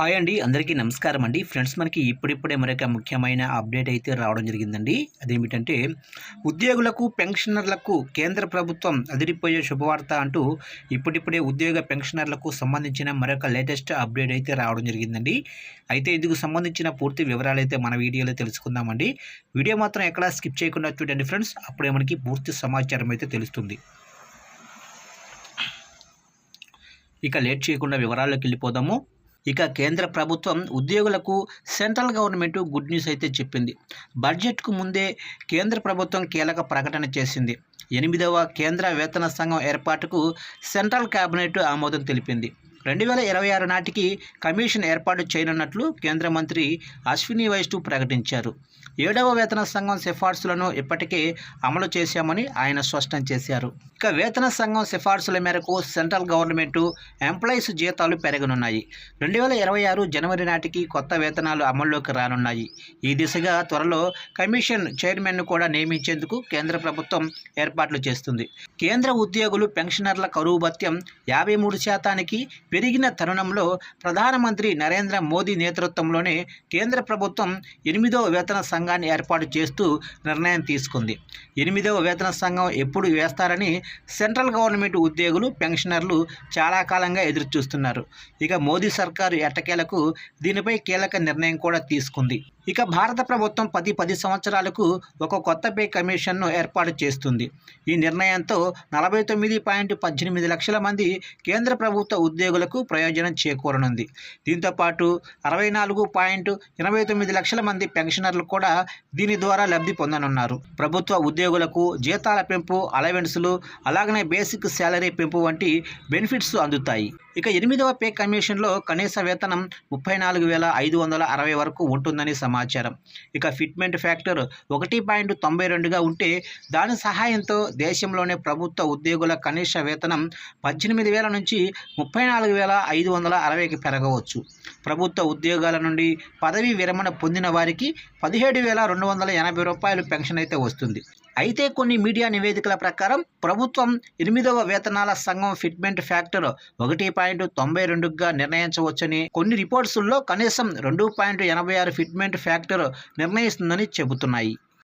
Hi అండి. అందరికీ నమస్కారం అండి. ఫ్రెండ్స్ మనకి ఇప్పుడిప్పుడే మరొక ముఖ్యమైన అప్డేట్ అయితే రావడం జరిగిందండి. అదేమిటంటే ఉద్యోగులకు పెన్షనర్లకు కేంద్ర ప్రభుత్వం అదిరిపోయే శుభవార్త అంటూ ఇప్పుడిప్పుడే ఉద్యోగ పెన్షనర్లకు సంబంధించిన మరొక లేటెస్ట్ అప్డేట్ అయితే రావడం జరిగిందండి. అయితే ఇందుకు సంబంధించిన పూర్తి వివరాలు అయితే మన వీడియోలో తెలుసుకుందామండి. వీడియో మాత్రం ఎక్కడా స్కిప్ చేయకుండా చూడండి ఫ్రెండ్స్. అప్పుడే మనకి పూర్తి సమాచారం అయితే తెలుస్తుంది. ఇక లేట్ చేయకుండా వివరాల్లోకి వెళ్ళిపోదాము. ఇక కేంద్ర ప్రభుత్వం ఉద్యోగులకు సెంట్రల్ గవర్నమెంట్ గుడ్ న్యూస్ అయితే చెప్పింది. బడ్జెట్కు ముందే కేంద్ర ప్రభుత్వం కీలక ప్రకటన చేసింది. ఎనిమిదవ కేంద్ర వేతన సంఘం ఏర్పాటుకు సెంట్రల్ కేబినెట్ ఆమోదం తెలిపింది. రెండు వేల ఇరవై ఆరు నాటికి కమిషన్ ఏర్పాటు చేయనున్నట్లు కేంద్ర మంత్రి అశ్విని వైష్ణు ప్రకటించారు. ఏడవ వేతన సంఘం సిఫార్సులను ఇప్పటికే అమలు చేశామని ఆయన స్పష్టం చేశారు. ఇక వేతన సంఘం సిఫార్సుల మేరకు సెంట్రల్ గవర్నమెంట్ ఎంప్లాయీస్ జీతాలు పెరగనున్నాయి. రెండు వేల ఇరవై ఆరు జనవరి నాటికి కొత్త వేతనాలు అమల్లోకి రానున్నాయి. ఈ దిశగా త్వరలో కమిషన్ చైర్మన్ను కూడా నియమించేందుకు కేంద్ర ప్రభుత్వం ఏర్పాట్లు చేస్తుంది. కేంద్ర ఉద్యోగులు పెన్షనర్ల కరువు భత్యం యాభై మూడు శాతానికి పెరిగిన తరుణంలో ప్రధానమంత్రి నరేంద్ర మోదీ నేతృత్వంలోనే కేంద్ర ప్రభుత్వం ఎనిమిదవ వేతన సంఘాన్ని ఏర్పాటు చేస్తూ నిర్ణయం తీసుకుంది. ఎనిమిదవ వేతన సంఘం ఎప్పుడు వేస్తారని సెంట్రల్ గవర్నమెంట్ ఉద్యోగులు పెన్షనర్లు చాలా కాలంగా ఎదురుచూస్తున్నారు. ఇక మోదీ సర్కారు ఎట్టకేలకు దీనిపై కీలక నిర్ణయం కూడా తీసుకుంది. ఇక భారత ప్రభుత్వం పది పది సంవత్సరాలకు ఒక కొత్త పే కమిషన్ను ఏర్పాటు చేస్తుంది. ఈ నిర్ణయంతో నలభై తొమ్మిది పాయింట్ పద్దెనిమిది లక్షల మంది కేంద్ర ప్రభుత్వ ఉద్యోగులకు ప్రయోజనం చేకూరనుంది. దీంతోపాటు అరవై నాలుగు పాయింట్ ఎనభై తొమ్మిది లక్షల మంది పెన్షనర్లు కూడా దీని ద్వారా లబ్ధి పొందనున్నారు. ప్రభుత్వ ఉద్యోగులకు జీతాల పెంపు అలవెన్సులు అలాగనే బేసిక్ శాలరీ పెంపు వంటి బెనిఫిట్స్ అందుతాయి. ఇక ఎనిమిదవ పే కమిషన్లో కనీస వేతనం ముప్పై నాలుగు వేల ఐదు వందల అరవై వరకు ఉంటుందని సమాచారం. ఇక ఫిట్మెంట్ ఫ్యాక్టర్ ఒకటి పాయింట్ తొంభై రెండుగా ఉంటే దాని సహాయంతో దేశంలోని ప్రభుత్వ ఉద్యోగుల కనీస వేతనం పద్దెనిమిది వేల నుంచి ముప్పై నాలుగు వేల ఐదు వందల అరవైకి పెరగవచ్చు. ప్రభుత్వ ఉద్యోగాల నుండి పదవీ విరమణ పొందిన వారికి పదిహేడు వేల రెండు వందల ఎనభై రూపాయలు పెన్షన్ అయితే వస్తుంది. అయితే కొన్ని మీడియా నివేదికల ప్రకారం ప్రభుత్వం ఎనిమిదవ వేతనాల సంఘం ఫిట్మెంట్ ఫ్యాక్టర్ ఒకటి పాయింట్ తొంభై రెండుగా నిర్ణయించవచ్చని కొన్ని రిపోర్ట్స్లో కనీసం రెండు పాయింట్ ఎనభై ఆరు ఫిట్మెంట్ ఫ్యాక్టర్ నిర్ణయిస్తుందని చెబుతున్నాయి.